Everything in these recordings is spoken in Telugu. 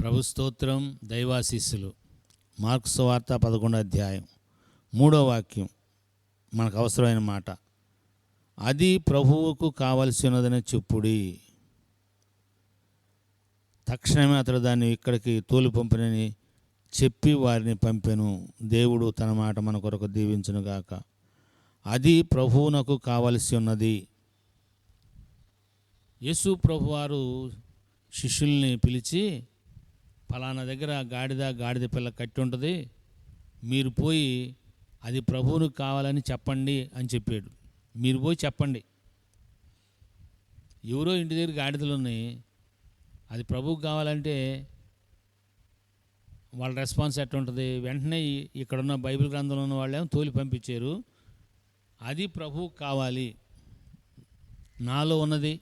ప్రభు స్తోత్రం దైవాశీస్సులు. మార్క్స్ వార్త పదకొండో అధ్యాయం మూడో వాక్యం మనకు అవసరమైన మాట. అది ప్రభువుకు కావలసినదని చెప్పుడి. తక్షణమే అతడు దాన్ని ఇక్కడికి తోలు పంపినని చెప్పి వారిని పంపెను. దేవుడు తన మాట మన కొరకు దీవించునుగాక అది ప్రభువునకు కావలసి ఉన్నది. యేసు ప్రభువారు శిష్యుల్ని పిలిచి ఫలానా దగ్గర గాడిద గాడిద పిల్ల కట్టి ఉంటుంది. మీరు పోయి అది ప్రభువునికి కావాలని చెప్పండి అని చెప్పాడు. మీరు పోయి చెప్పండి. ఎవరో ఇంటి దగ్గర గాడిదలు ఉన్నాయి. అది ప్రభువుకి కావాలంటే వాళ్ళ రెస్పాన్స్ ఎట్లుంటుంది వెంటనే ఇక్కడున్న బైబిల్ గ్రంథంలో ఉన్న వాళ్ళేమో తోలి పంపించారు. అది ప్రభువుకి కావాలి. నాలో ఉన్నది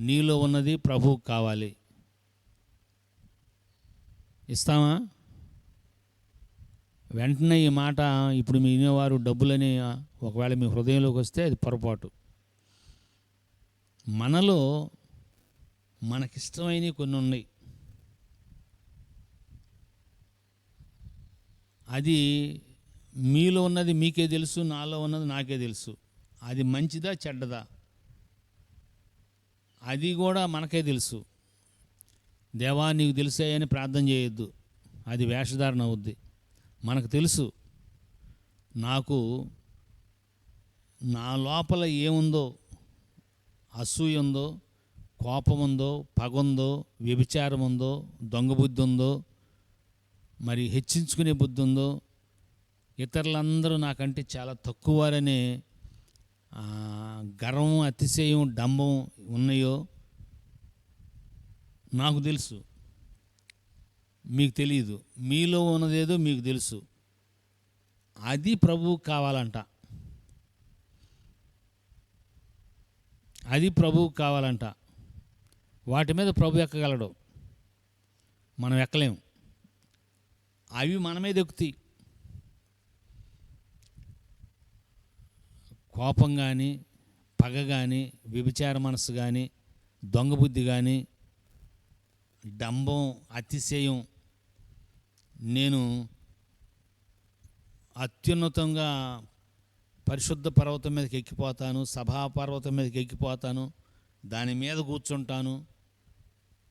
నీలో ఉన్నది ప్రభువుకి కావాలి. ఇస్తామా వెంటనే ఈ మాట ఇప్పుడు మీ వినేవారు డబ్బులని ఒకవేళ మీ హృదయంలోకి వస్తే అది పొరపాటు. మనలో మనకిష్టమైనవి కొన్ని ఉన్నాయి. అది మీలో ఉన్నది మీకే తెలుసు నాలో ఉన్నది నాకే తెలుసు. అది మంచిదా చెడ్డదా? అది కూడా మనకే తెలుసు. దేవా నీకు తెలిసాయని ప్రార్థన చేయొద్దు. అది వేషధారణ అవుద్ది. మనకు తెలుసు నాకు నా లోపల ఏముందో అసూయ ఉందో కోపం ఉందో పగ ఉందో వ్యభిచారం ఉందో దొంగ బుద్ధి ఉందో మరి హెచ్చించుకునే బుద్ధి ఉందో ఇతరులందరూ నాకంటే చాలా తక్కువ వారనే గర్వం అతిశయం డంబం ఉన్నాయో నాకు తెలుసు. మీకు తెలియదు. మీలో ఉన్నదేదో మీకు తెలుసు. అది ప్రభువు కావాలంట. అది ప్రభువుకు కావాలంట. వాటి మీద ప్రభు ఎక్కగలడు? మనం ఎక్కలేం. అవి మన మీద ఎక్కుతాయి. కోపం కానీ పగ కానీ వ్యభిచార మనసు కానీ దొంగ బుద్ధి కానీ డంబం అతిశయం. నేను అత్యున్నతంగా పరిశుద్ధ పర్వతం మీదకి ఎక్కిపోతాను సభా పర్వతం మీదకి ఎక్కిపోతాను దాని మీద కూర్చుంటాను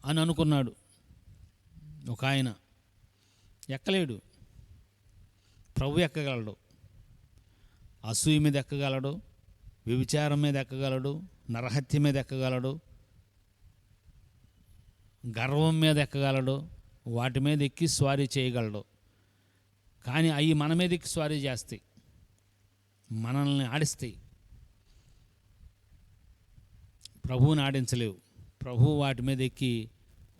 అని అనుకున్నాడు ఒక ఆయన. ఎక్కలేడు. ప్రభు ఎక్కగలడు? అసూయ మీద ఎక్కగలడు? వ్యభిచారం మీద ఎక్కగలడు? నరహత్య మీద ఎక్కగలడు? గర్వం మీద ఎక్కగలడు వాటి మీద ఎక్కి స్వారీ చేయగలడు. కానీ అవి మన మీద ఎక్కి స్వారీ చేస్తాయి. మనల్ని ఆడిస్తాయి. ప్రభువుని ఆడించలేవు. ప్రభువు వాటి మీద ఎక్కి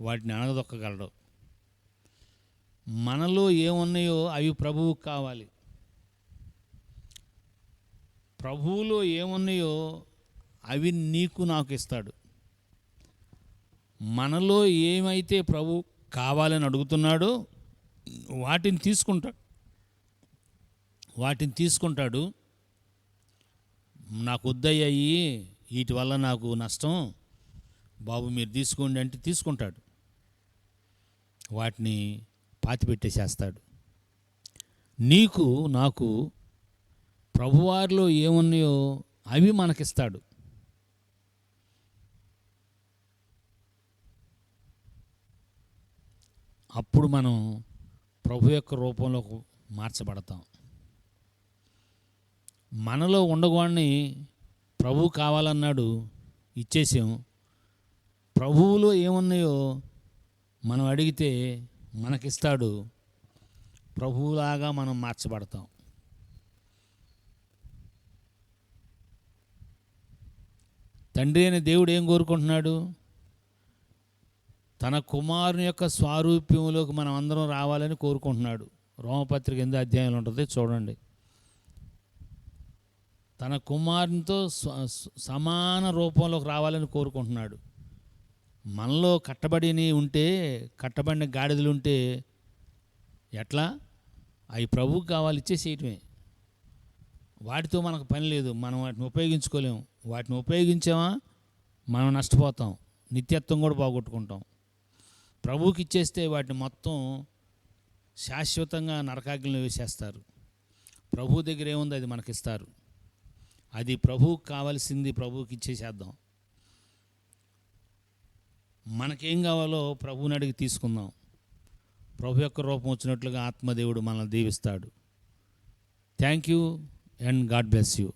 వాటిని అణగదొక్కగలడు. మనలో ఏమున్నాయో అవి ప్రభువుకు కావాలి. ప్రభువులో ఏమున్నాయో అవి నీకు నాకు ఇస్తాడు. మనలో ఏమైతే ప్రభు కావాలని అడుగుతున్నాడో వాటిని తీసుకుంటాడు. వాటిని తీసుకుంటాడు. నాకు వద్దయ్యాయి వీటి వల్ల నాకు నష్టం బాబు మీరు తీసుకోండి అంటే తీసుకుంటాడు. వాటిని పాతిపెట్టేసేస్తాడు. నీకు నాకు ప్రభువారిలో ఏమున్నాయో అవి మనకిస్తాడు. అప్పుడు మనం ప్రభు యొక్క రూపంలో మార్చబడతాం. మనలో ఉండగాన్ని ప్రభు కావాలన్నాడు ఇచ్చేసాం. ప్రభువులో ఏమున్నాయో మనం అడిగితే మనకిస్తాడు. ప్రభువులాగా మనం మార్చబడతాం. తండ్రి అయిన దేవుడు ఏం కోరుకుంటున్నాడు? తన కుమారుని యొక్క స్వారూప్యంలోకి మనం అందరం రావాలని కోరుకుంటున్నాడు. రోమపత్రిక ఎందు అధ్యాయంలో ఉంటుంది చూడండి. తన కుమారునితో స్వ- సమాన రూపంలోకి రావాలని కోరుకుంటున్నాడు. మనలో కట్టబడిని ఉంటే కట్టబడిన గాడిదలు ఉంటే ఎట్లా? అవి ప్రభువుకి కావాలి ఇచ్చేసేయటమే. వాటితో మనకు పని లేదు మనం వాటిని ఉపయోగించుకోలేము. వాటిని ఉపయోగించామా? మనం నష్టపోతాం. నిత్యత్వం కూడా పోగొట్టుకుంటాం. ప్రభువుకి ఇచ్చేస్తే వాటిని మొత్తం శాశ్వతంగా నరకాగ్నిలో వేసేస్తారు. ప్రభు దగ్గర ఏముంది? అది మనకిస్తారు. అది ప్రభువుకి కావాల్సింది ప్రభువుకి ఇచ్చేసేద్దాం. మనకేం కావాలో ప్రభువుని అడిగి తీసుకుందాం. ప్రభు యొక్క రూపం వచ్చినట్లుగా ఆత్మదేవుడు మనల్ని దీవిస్తాడు. Thank you and God bless you